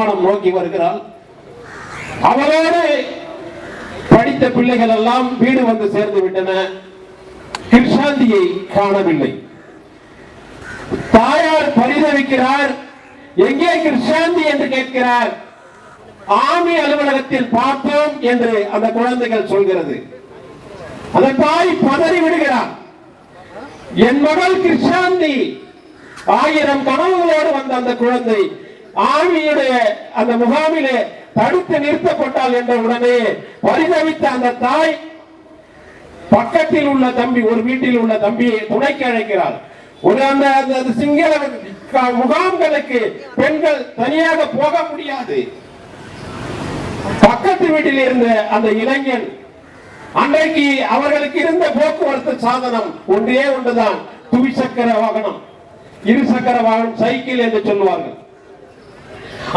யாழ்ப்பாணம் நோக்கி வருகிறாள். அவரோடு படித்த பிள்ளைகள் எல்லாம் வீடு வந்து சேர்ந்து விட்டன. கிருஷாந்தியை காணவில்லை. தாயார் பரிதவிக்கிறார். எங்கே கிருஷாந்தி என்று கேட்கிறார். ஆமி அலுவலகத்தில் பார்த்தோம் என்று அந்த குழந்தைகள் சொல்கிறது. அந்த தாய் பதறி விடுகிறார் என் மகள் கிருஷாந்தி ஆயிரம் கனவுகளோடு வந்த அந்த குழந்தை ஆமியுடைய அந்த முகாமிலே தடுத்து நிறுத்தப்பட்டால் என்ற உடனே பரிதவித்த அந்த தாய் பக்கத்தில் உள்ள தம்பி ஒரு வீட்டில் உள்ள தம்பியை துணைக்கு அழைக்கிறார் ஒரு அந்த அந்த சிங்கள முகாம்களுக்கு பெண்கள் தனியாக போக முடியாது. பக்கத்து வீட்டில் இருந்த அந்த இளைஞன் அன்றைக்கு அவர்களுக்கு இருந்த போக்குவரத்து சாதனம் ஒன்றே ஒன்றுதான் துவிசக்கர வாகனம். இருசக்கர வாகனம் சைக்கிள் என்று சொல்லுவார்கள்.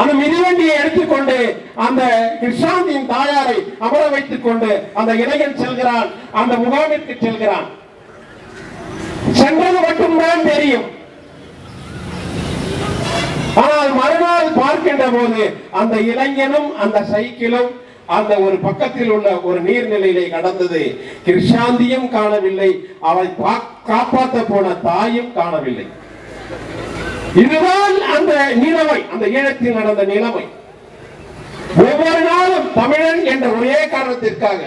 அந்த மிதிவண்டியை எடுத்துக்கொண்டு அந்த இஷாந்தின் தாயாரை அமர வைத்துக் கொண்டு அந்த இளைஞன் செல்கிறான் அந்த முகாமிற்கு செல்கிறான். சென்றது மட்டும்தான் தெரியும். ஆனால் மறுநாள் பார்க்கின்ற போது அந்த இளைஞனும் அந்த சைக்கிளும் அந்த ஒரு பக்கத்தில் உள்ள ஒரு நீர்நிலையிலே கடந்தது. கிருஷாந்தியும் காணவில்லை அவளை காப்பாற்ற போன தாயும் காணவில்லை. இதுதான் அந்த அந்த ஈழத்தில் நடந்த நிலைமை. ஒவ்வொரு நாளும் தமிழன் என்ற ஒரே காரணத்திற்காக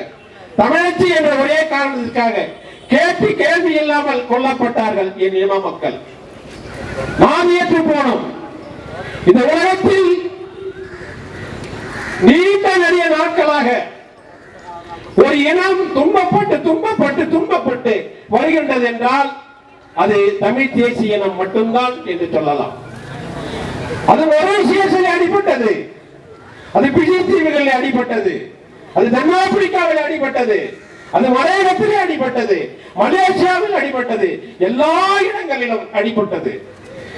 தமிழச்சி என்ற ஒரே காரணத்திற்காக கேட்டு கேள்வி இல்லாமல் கொல்லப்பட்டார்கள் என் இன மக்கள். நாம் ஏற்று போனோம். இந்த உலகத்தில் நீண்ட நிறைய நாட்களாக ஒரு இனம் துன்பப்பட்டு துன்பப்பட்டு துன்பப்பட்டு வருகின்றது என்றால் அது தமிழ் தேசிய இனம் மட்டும்தான் என்று சொல்லலாம். அது மொரீசியஸில் அடிபட்டது. அது பிஜி தீவுகளில் அடிபட்டது. அது தென்னாப்பிரிக்காவில் அடிபட்டது. அது மலையகத்திலே அடிபட்டது. மலேசியாவில் அடிபட்டது. எல்லா இடங்களிலும் அடிபட்டது.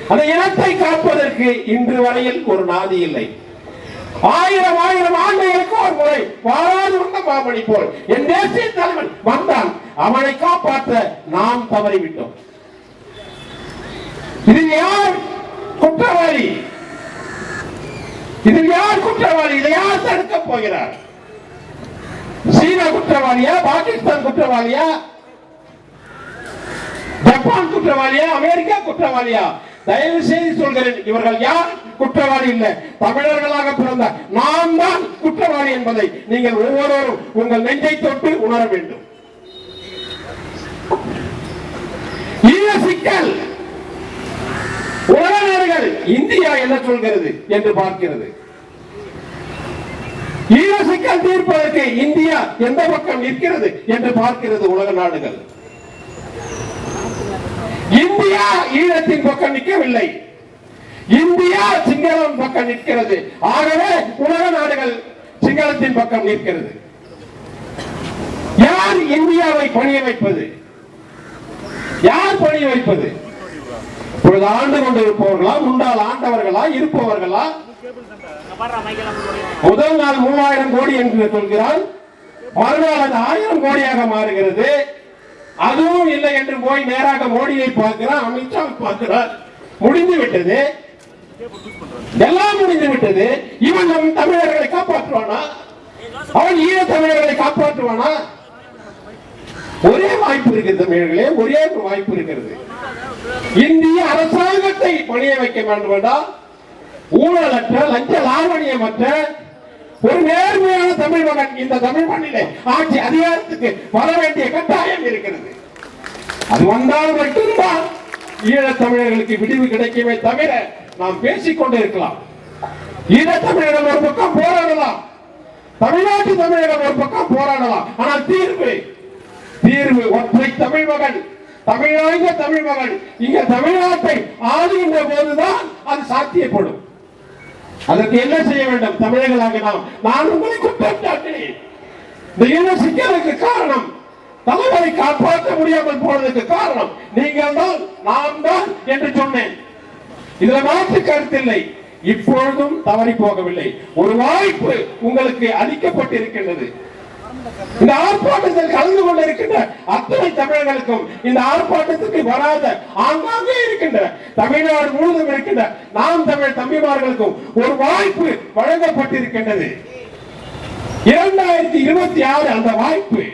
அந்த இனத்தை காப்பதற்கு இன்று வரையில் ஒரு நாதி இல்லை. ஆயிரம் ஆயிரம் ஆண்டுகளுக்கு ஒரு முறை வாராது வந்த மாமணி போல் என் தேசிய தலைவன் வந்தான். அவனை காப்பாற்ற நாம் தவறிவிட்டோம். இது யார் குற்றவாளி? இதில் யார் குற்றவாளி? இதை யார் தடுக்க போகிறார்? சீனா குற்றவாளியா? பாகிஸ்தான் குற்றவாளியா? ஜப்பான் குற்றவாளியா? அமெரிக்கா குற்றவாளியா? தயவு செய்து சொல்கிறேன் இவர்கள் யார்? குற்றவாளி இல்லை. தமிழர்களாக பிறந்த நாம் தான் குற்றவாளி என்பதை நீங்கள் ஒவ்வொருவரும் உங்கள் நெஞ்சை தொட்டு உணர வேண்டும் ஈழ சிக்கல் உலக நாடுகள் இந்தியா என்ன சொல்கிறது என்று பார்க்கிறது. ஈழ சிக்கல் தீர்ப்பதற்கு இந்தியா எந்த பக்கம் நிற்கிறது என்று பார்க்கிறது உலக நாடுகள். இந்தியா ஈழத்தின் பக்கம் நிற்கவில்லை. இந்தியா சிங்களம் பக்கம் நிற்கிறது. ஆகவே உலக நாடுகள் சிங்களத்தின் பக்கம் நிற்கிறது. யார் இந்தியாவை பணிய வைப்பது? யார் பணிய வைப்பது? இப்பொழுது ஆண்டு கொண்டு இருப்பவர்களா முன்னாள் ஆண்டவர்களா இருப்பவர்களா? முதல் நாள் மூவாயிரம் கோடி என்று சொல்கிறான் மறுநாள் அது ஆயிரம் கோடியாக மாறுகிறது. அதுவும் இல்லை என்று போய் நேராக மோடியை பார்க்கிறான் அமித்ஷா பார்க்கிறார். முடிந்து விட்டது. எல்லாம் முடிந்து விட்டது. இவன் நம் தமிழர்களை காப்பாற்றுவானா? அவன் ஈழ தமிழர்களை காப்பாற்றுவானா? ஒரே வாய்ப்பு இருக்கிறது தமிழர்களே ஒரே ஒரு வாய்ப்பு இருக்கிறது. இந்திய அரசாங்கத்தை பணிய வைக்க வேண்டும் என்றால் ஊழலற்ற லஞ்ச லாவணியமற்ற ஒரு நேர்மையான தமிழ் மகன் இந்த தமிழ் மண்ணிலே ஆட்சி அதிகாரத்துக்கு வர வேண்டிய கட்டாயம் இருக்கிறது. அது வந்தால் மட்டும்தான் ஈழத்தமிழர்களுக்கு விடிவு கிடைக்குமே தவிர நாம் பேசிக் கொண்டே இருக்கலாம். தமிழர்கள் ஒரு பக்கம் போராடலாம். தமிழ்நாட்டு தமிழர்கள் ஒரு பக்கம் போராடலாம். ஆனால் தீர்வு தீர்வு ஒற்றை தமிழ் மகன். தமிழாய்ந்த தமிழ் மகன். இங்க தமிழ்நாட்டை ஆளுகின்ற போதுதான் அது சாத்தியப்படும். அதற்கு என்ன செய்ய வேண்டும்? தமிழர்களாக நாம். நான் உங்களை குற்றம் சாட்டினேன் இந்த சிக்கலுக்கு காரணம்? தலைவரை காப்பாற்ற முடியாமல் போனதுக்கு காரணம் நீங்கள் தான் நாம் தான் என்று சொன்னேன். இதுல மாற்று கருத்தில்லை. இப்பொழுதும் தவறி போகவில்லை. ஒரு வாய்ப்பு உங்களுக்கு அளிக்கப்பட்டிருக்கின்றது. இந்த ஆர்ப்பாட்டத்தில் கலந்து கொண்டிருக்கின்ற அத்தனை தமிழர்களுக்கும் இந்த ஆர்ப்பாட்டத்துக்கு வராத ஆங்காங்கே இருக்கின்ற தமிழ்நாடு முழுவதும் இருக்கின்ற நாம் தமிழ் தம்பிமார்களுக்கும் ஒரு வாய்ப்பு வழங்கப்பட்டிருக்கின்றது. இரண்டாயிரத்தி இருபத்தி ஆறு அந்த வாய்ப்பு.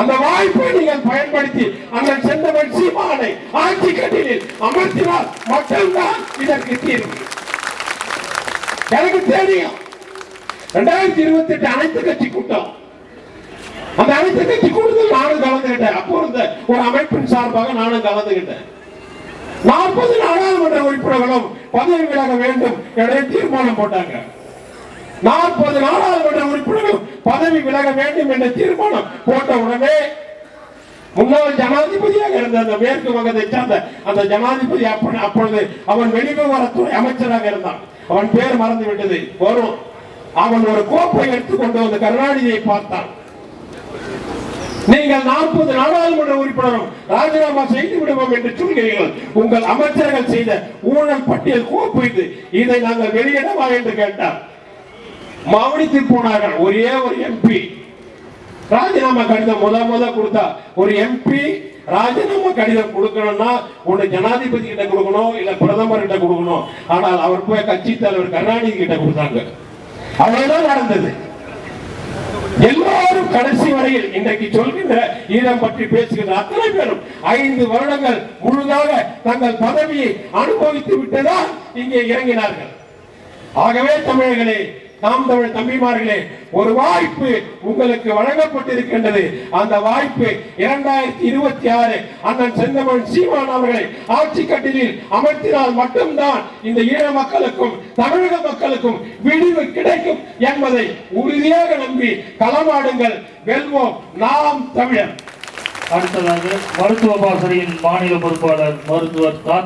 அந்த வாய்ப்பை நீங்கள் பயன்படுத்தி அண்ணன் செந்தமன் சீமானை ஆட்சி கட்டிலில் அமர்த்தினால் மட்டும்தான் இதற்கு தீர்வு. எனக்கு தெரியும். ரெண்டாயிரத்தி இருபத்தி எட்டு அனைத்து கட்சி கூட்டம் அந்த அனைத்து கூடுதல் நானும் கலந்துகிட்டேன். அப்போ இருந்த ஒரு அமைப்பின் சார்பாக நானும் கலந்துகிட்டேன். நாற்பது நாடாளுமன்ற உறுப்பினர்களும் பதவி விலக வேண்டும் என தீர்மானம் போட்டாங்க. நாற்பது நாடாளுமன்ற உறுப்பினர்களும் பதவி விலக வேண்டும் என்ற தீர்மானம் போட்ட உடனே முன்னாள் ஜனாதிபதியாக இருந்த அந்த மேற்கு வங்கத்தை சார்ந்த அந்த ஜனாதிபதி அப்பொழுது அவன் வெளிவிவரத்துறை அமைச்சராக இருந்தான். அவன் பேர் மறந்து விட்டது வரும். அவன் ஒரு கோப்பை எடுத்துக்கொண்டு வந்து கருணாநிதியை பார்த்தான். நீங்கள் நாற்பது நாடாளுமன்ற உறுப்பினரும் ராஜினாமா செய்து விடுவோம் என்று சொல்கிறீர்கள். உங்கள் அமைச்சர்கள் செய்த ஊழல் பட்டியல் கோப்பு இது இதை நாங்கள் வெளியிடவா என்று கேட்டார். மௌனித்து போனார்கள். ஒரே ஒரு எம்பி ராஜினாமா கடிதம் முத முத கொடுத்தா ஒரு எம்பி ராஜினாமா கடிதம் கொடுக்கணும்னா ஒண்ணு ஜனாதிபதி கிட்ட கொடுக்கணும் இல்ல பிரதமர் கிட்ட கொடுக்கணும். ஆனால் அவர் போய் கட்சி தலைவர் கருணாநிதி கிட்ட கொடுத்தாங்க. அவ்வளவுதான் நடந்தது. எல்லாரும் கடைசி வரையில் இன்றைக்கு சொல்கின்ற ஈழம் பற்றி பேசுகின்ற அத்தனை பேரும் ஐந்து வருடங்கள் முழுதாக தங்கள் பதவியை அனுபவித்து விட்டுதான் இங்கே இறங்கினார்கள். ஆகவே தமிழர்களே நாம் தமிழ் தம்பிமார்களே ஒரு வாய்ப்பு உங்களுக்கு வழங்கப்பட்டிருக்கின்றது. அந்த வாய்ப்பு இரண்டாயிரத்தி இருபத்தி ஆறு அண்ணன் செந்தமன் சீமான் அவர்களை ஆட்சி கட்டிலில் அமர்த்தினால் மட்டும்தான் இந்த ஈழ மக்களுக்கும் தமிழக மக்களுக்கும் விடிவு கிடைக்கும் என்பதை உறுதியாக நம்பி களமாடுங்கள். வெல்வோம் நாம் தமிழர். அடுத்ததாக மருத்துவ பாசனையின் மாநில பொறுப்பாளர் மருத்துவர் கா